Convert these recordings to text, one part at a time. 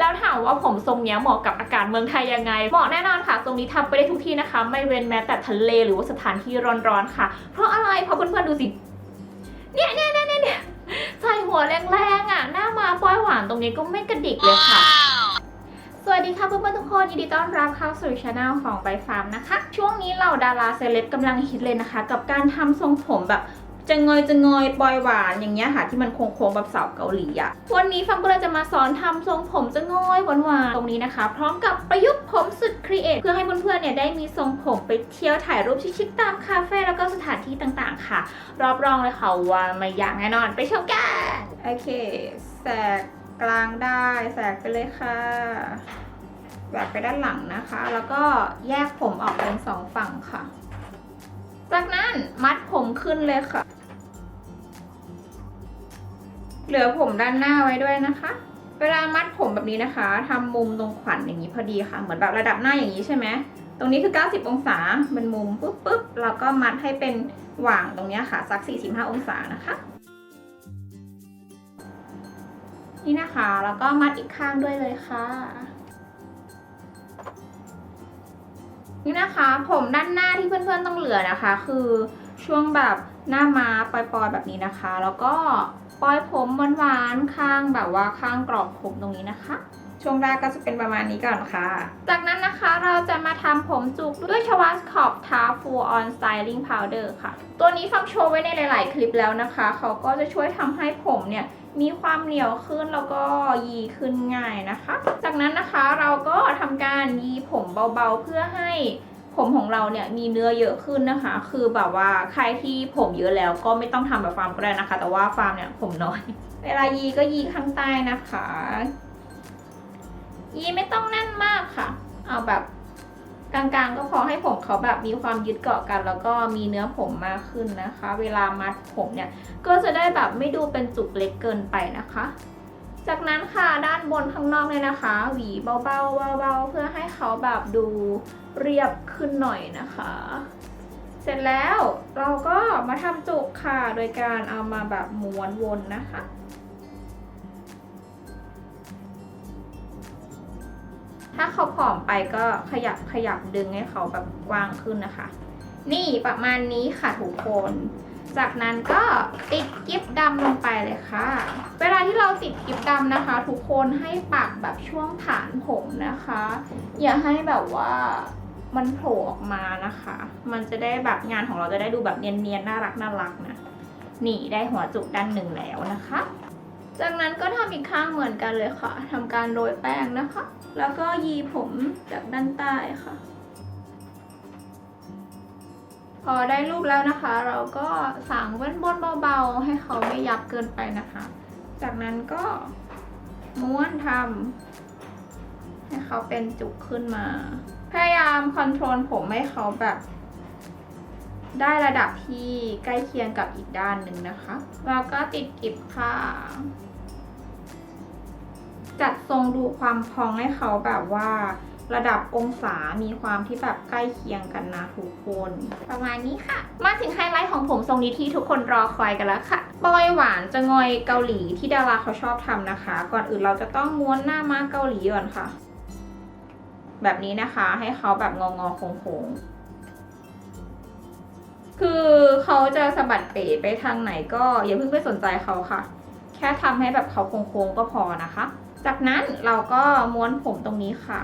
แล้วถามว่าผมทรงเนี้ยเหมาะกับอากาศเมืองไทยยังไง เหมาะแน่นอนค่ะ ทรงนี้ทำไปได้ทุกที่นะคะ ไม่เว้นแม้แต่ทะเลหรือว่าสถานที่ร้อนๆค่ะ เพราะอะไร เพราะเพื่อนๆดูสิ เนี่ยเนี่ยเนี่ยเนี่ยเนี่ยใส่หัวแรงๆอะ หน้ามาปลอยหวานตรงนี้ก็ไม่กระดิกเลยค่ะสวัสดีค่ะเพื่อนๆทุกคนยินดีต้อนรับเข้าสู่ช anel ของใบฟาร์มนะคะ ช่วงนี้เหล่าดาราเซเลบกำลังฮิตเลยนะคะ กับการทำทรงผมแบบ จะเงยจะเงยปลอยหวานอย่างเงี้ยค่ะที่มันโค้งๆแบบสาวเกาหลีอะวันนี้ฟังก็เลยจะมาสอนทำทรงผมจะเงยหวานๆตรงนี้นะคะ พร้อมกับประยุกต์ผมสุดครีเอทเพื่อให้เพื่อนๆเนี่ยได้มีทรงผมไปเที่ยวถ่ายรูปชิคๆตามคาเฟ่แล้วก็สถานที่ต่างๆ ค่ะ รับรองเลยค่ะว่าไม่ยากแน่นอนไปชมกันโอเคแสกกลางได้แสกไปเลยค่ะแบบไปด้านหลังนะคะ แล้วก็แยกผมออกเป็นสองฝั่งค่ะ จากนั้นมัดผมขึ้นเลยค่ะ เหลือผมด้านหน้าไว้ด้วยนะคะ เวลามัดผมแบบนี้นะคะทำมุมตรงขวัญอย่างนี้พอดีค่ะ เหมือนแบบระดับหน้าอย่างนี้ใช่ไหมตรงนี้คือ 90 องศาเป็นมุมปุ๊บปุ๊บแล้วก็มัดให้เป็นหว่างตรงนี้ค่ะ สัก 45 องศานะคะ นี่นะคะ แล้วก็มัดอีกข้างด้วยเลยค่ะ นี่นะคะ ผมด้านหน้าที่เพื่อนๆต้องเหลือนะคะ คือช่วงแบบหน้าม้าปลอยๆแบบนี้นะคะ แล้วก็ ปลอยผมหวานๆข้างแบบว่าข้างกรอบผมตรงนี้นะคะ ช่วงแรกก็จะเป็นประมาณนี้ก่อนค่ะ จากนั้นนะคะเราจะมาทำผมจุกด้วยชวัสขอบทาฟูออนสไตลิ่งพาวเดอร์ค่ะ ตัวนี้ฟังโชว์ไว้ในหลาย ๆ คลิปแล้วนะคะ เขาก็จะช่วยทำให้ผมเนี่ยมีความเหนียวขึ้นแล้วก็ยีขึ้นง่ายนะคะ จากนั้นนะคะเราก็ทำการยีผมเบาๆเพื่อให้ ผมของเราเนี่ยมีเนื้อเยอะขึ้นนะคะ คือแบบว่าใครที่ผมเยอะแล้วก็ไม่ต้องทำแบบฟาร์มก็ได้นะคะ แต่ว่าฟาร์มเนี่ยผมน้อย เวลายีก็ยีข้างใต้นะคะ ยีไม่ต้องแน่นมากค่ะ เอาแบบกลางๆก็พอให้ผมเขาแบบมีความยึดเกาะกัน แล้วก็มีเนื้อผมมากขึ้นนะคะ เวลามัดผมเนี่ยก็จะได้แบบไม่ดูเป็นจุกเล็กเกินไปนะคะ จากนั้นค่ะด้านบนข้างนอกเนี่ยนะคะ หวีเบาๆเบาๆเพื่อให้เขาแบบดูเรียบขึ้นหน่อยนะคะ เสร็จแล้วเราก็มาทำจุกค่ะโดยการเอามาแบบม้วนวนนะคะถ้าเขาผอมไปก็ขยับขยับดึงให้เขาแบบกว้างขึ้นนะคะ นี่ประมาณนี้ค่ะทุกคน จากนั้นก็ติดกิฟดำลงไปเลยค่ะ เวลาที่เราติดกิฟดำนะคะ ทุกคนให้ปักแบบช่วงฐานผมนะคะ อย่าให้แบบว่ามันโผล่ออกมานะคะ มันจะได้แบบงานของเราจะได้ดูแบบเนียนๆน่ารักน่ารักนะ นี่ได้หัวจุกด้านหนึ่งแล้วนะคะ จากนั้นก็ทำอีกข้างเหมือนกันเลยค่ะทำการโรยแป้งนะคะ แล้วก็ยีผมจากด้านใต้ค่ะ พอได้รูปแล้วนะคะ เราก็สางเว้นบนเบาๆ ให้เขาไม่ยับเกินไปนะคะ จากนั้นก็ม้วนทำให้เขาเป็นจุกขึ้นมา พยายามคอนโทรลผมให้เขาแบบ ได้ระดับที่ใกล้เคียงกับอีกด้านหนึ่งนะคะแล้วก็ติดกิบค่ะ จัดทรงดูความพองให้เขาแบบว่า ระดับองศามีความที่แบบใกล้เคียงกันนะทุกคน ประมาณนี้ค่ะ มาถึงไฮไลท์ของผมทรงนี้ที่ทุกคนรอคอยกันแล้วค่ะปอยหวานจะงอยเกาหลีที่ดาราเขาชอบทำนะคะ ก่อนอื่นเราจะต้องม้วนหน้ามาเกาหลีก่อนค่ะ แบบนี้นะคะให้เขาแบบงองอๆโค้งๆคือเขาจะสะบัดเป๋ไปทางไหนก็อย่าเพิ่งไปสนใจเขาค่ะ แค่ทำให้แบบเขาโค้งๆก็พอนะคะ จากนั้นเราก็ม้วนผมตรงนี้ค่ะ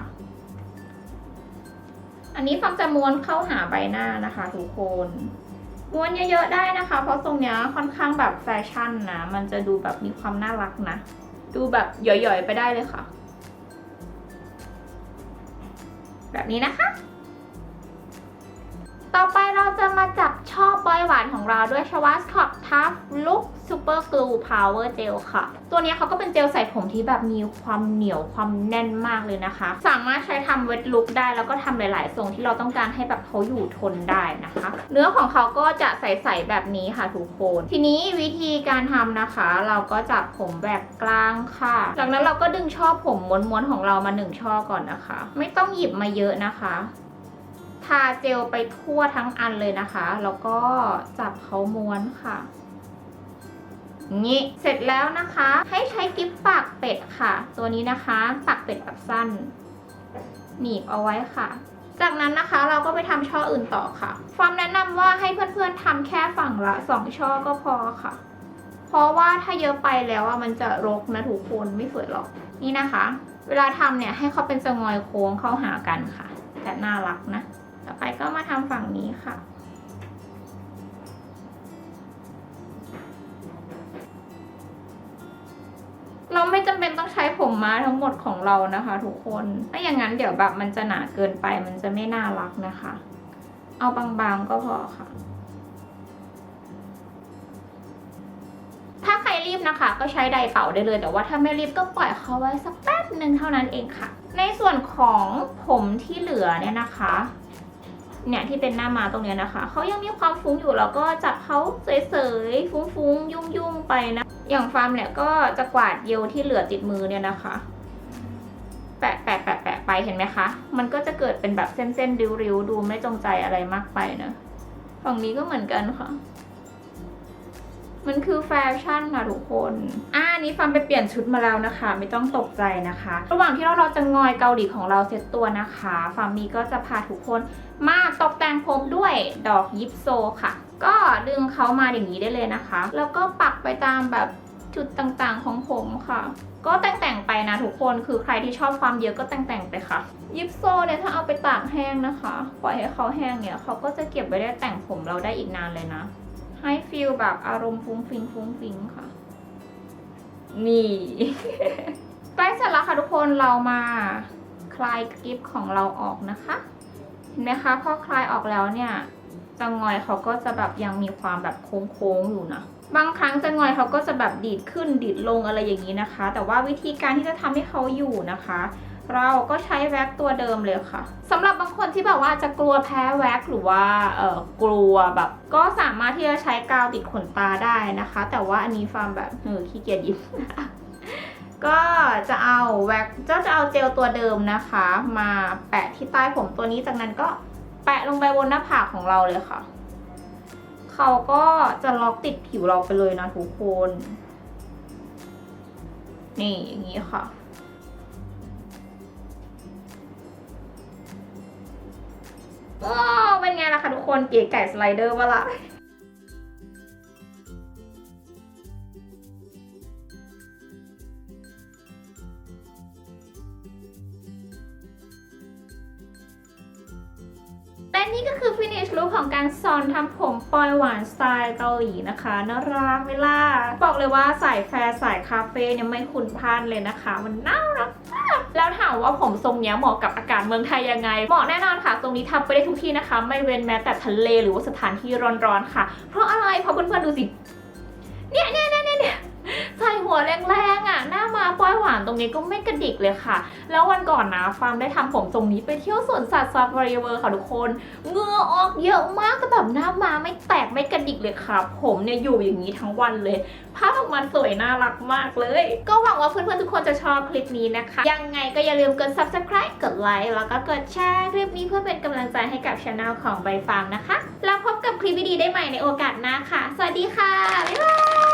อันนี้ฟังจะม้วนเข้าหาใบหน้านะคะทุกคนม้วนเยอะๆได้นะคะ เพราะทรงเนี้ยค่อนข้างแบบแฟชั่นนะ มันจะดูแบบมีความน่ารักนะ ดูแบบหย่อยๆไปได้เลยค่ะ แบบนี้นะคะ ต่อไป จะมาจับชอบอยหวานของเราด้วยชวัสคอปทัฟลุกซูเปอร์กลูพาวเวอร์เจลค่ะ ตัวนี้เขาก็เป็นเจลใส่ผมที่แบบมีความเหนียวความแน่นมากเลยนะคะ สามารถใช้ทำเวทลุกได้แล้วก็ทำหลาย ๆ ทรงที่เราต้องการให้แบบเขาอยู่ทนได้นะคะ เนื้อของเขาก็จะใสๆแบบนี้ค่ะทุกคน ทีนี้วิธีการทำนะคะ เราก็จับผมแบบกลางค่ะ จากนั้นเราก็ดึงช่อผมม้วนๆของเรามาหนึ่งช่อก่อนนะคะ ไม่ต้องหยิบมาเยอะนะคะาเจลไปทั่วทั้งอันเลยนะคะ แล้วก็จับเขาม้วนค่ะงี้เสร็จแล้วนะคะ ให้ใช้กิ๊บปากเป็ดค่ะ ตัวนี้นะคะปากเป็ดแบบสั้น หนีบเอาไว้ค่ะ จากนั้นนะคะเราก็ไปทำช่ออื่นต่อค่ะความแนะนำว่าให้เพื่อนๆทำแค่ฝั่งละสองช่อก็พอค่ะ เพราะว่าถ้าเยอะไปแล้วอะมันจะรกนะทุกคนไม่สวยหรอกนี่นะคะ เวลาทำเนี่ยให้เขาเป็นสงอยโค้งเข้าหากันค่ะ แต่น่ารักนะ ต่อไปก็มาทำฝั่งนี้ค่ะ เราไม่จำเป็นต้องใช้ผมม้าทั้งหมดของเรานะคะทุกคนถ้าอย่างนั้นเดี๋ยวแบบมันจะหนาเกินไปมันจะไม่น่ารักนะคะ เอาบางๆก็พอค่ะถ้าใครรีบนะคะ ก็ใช้ไดเป่าได้เลย แต่ว่าถ้าไม่รีบก็ปล่อยเขาไว้สักแป๊บหนึ่งเท่านั้นเองค่ะ ในส่วนของผมที่เหลือเนี่ยนะคะ เนี่ยที่เป็นหน้ามาตรงเนี้ยนะคะ เขายังมีความฟุ้งอยู่แล้วก็จับเขาเสยๆ ฟุ้งๆ ยุ่งๆ ไปนะ อย่างฟาร์มเนี่ยก็จะกวาดเยลที่เหลือติดมือเนี่ยนะคะ แปะแปะแปะแปะไปเห็นไหมคะ มันก็จะเกิดเป็นแบบเส้นๆ ริ้วๆ ดูไม่จงใจอะไรมากไปนะ ฝั่งนี้ก็เหมือนกันค่ะ มันคือแฟชั่นค่ะทุกคนอ่านี้ฟันไปเปลี่ยนชุดมาแล้วนะคะ ไม่ต้องตกใจนะคะ ระหว่างที่เราเราจะงอยเกาหลีของเราเสร็จตัวนะคะฟาร์มีก็จะพาทุกคนมาตกแต่งผมด้วยดอกยิปโซค่ะ ก็ดึงเขามาอย่างนี้ได้เลยนะคะ แล้วก็ปักไปตามแบบจุดต่างๆของผมค่ะ ก็แต่งๆไปนะทุกคนคือใครที่ชอบความเยอะก็แต่งๆไปค่ะ ยิปโซเนี่ยถ้าเอาไปตากแห้งนะคะ ปล่อยให้เขาแห้งเนี่ยเขาก็จะเก็บไว้ได้แต่งผมเราได้อีกนานเลยนะ ให้ฟีลแบบอารมณ์ฟุ้งฟิงฟุ้งฟิงค่ะ นี่ ใกล้เสร็จแล้วค่ะทุกคนเรามาคลายกิฟของเราออกนะคะ เห็นไหมคะพอคลายออกแล้วเนี่ยจะงอยเขาก็จะแบบยังมีความแบบโค้งๆอยู่นะบางครั้งจะงอยเขาก็จะแบบดีดขึ้นดีดลงอะไรอย่างนี้นะคะ แต่ว่าวิธีการที่จะทำให้เขาอยู่นะคะ เราก็ใช้แว็กตัวเดิมเลยค่ะสำหรับบางคนที่แบบว่าจะกลัวแพ้แว็กหรือว่าเออกลัวแบบ ก็สามารถที่จะใช้กาวติดขนตาได้นะคะ แต่ว่าอันนี้ฟาร์มแบบเออขี้เกียจหยิบก็จะเอาแว็กก็จะเอาเจลตัวเดิมนะคะ มาแปะที่ใต้ผมตัวนี้จากนั้นก็แปะลงไปบนหน้าผากของเราเลยค่ะ เขาก็จะล็อกติดผิวเราไปเลยนะทุกคน นี่อย่างนี้ค่ะ ว้าวเป็นไงล่ะคะทุกคนเก๋ไก่สไลเดอร์วะล่ะและนี่ก็คือ finish look ของการสอนทำผมปลอยหวานสไตล์เกาหลีนะคะน่ารักเวลา บอกเลยว่าสายแฟร์สายคาเฟ่เนี่ยไม่คุ้นพลาดเลยนะคะ มันน่ารัก แล้วถามว่าผมทรงเนี้ยเหมาะกับอากาศเมืองไทยยังไง เหมาะแน่นอนค่ะ ทรงนี้ทำไปได้ทุกที่นะคะ ไม่เว้นแม้แต่ทะเลหรือว่าสถานที่ร้อนๆค่ะ เพราะอะไร เพราะเพื่อนๆดูสิ เนี่ยเนี่ยเนี่ยเนี่ยใส่หัวแรงๆาปลอยหวานตรงนี้ก็ไม่กระดิกเลยค่ะ แล้ววันก่อนนะฟาร์มได้ทำผมทรงนี้ไปเที่ยวสวนสัตว์ซาฟารีเวิร์ค่ะทุกคนเหงื่อออกเยอะมากแต่แบบหน้ามาไม่แตกไม่กระดิกเลยค่ะ ผมเนี่ยอยู่อย่างนี้ทั้งวันเลยภาพออกมาสวยน่ารักมากเลย ก็หวังว่าเพื่อนๆทุกคนจะชอบคลิปนี้นะคะ ยังไงก็อย่าลืมกด subscribe กดไลค์แล้วก็กดแชร์คลิปนี้เพื่อเป็นกำลังใจให้กับช anel ของใบฟางนะคะ แล้วพบกับคลิปดีๆได้ใหม่ในโอกาสหน้าค่ะ สวัสดีค่ะ บ๊ายบาย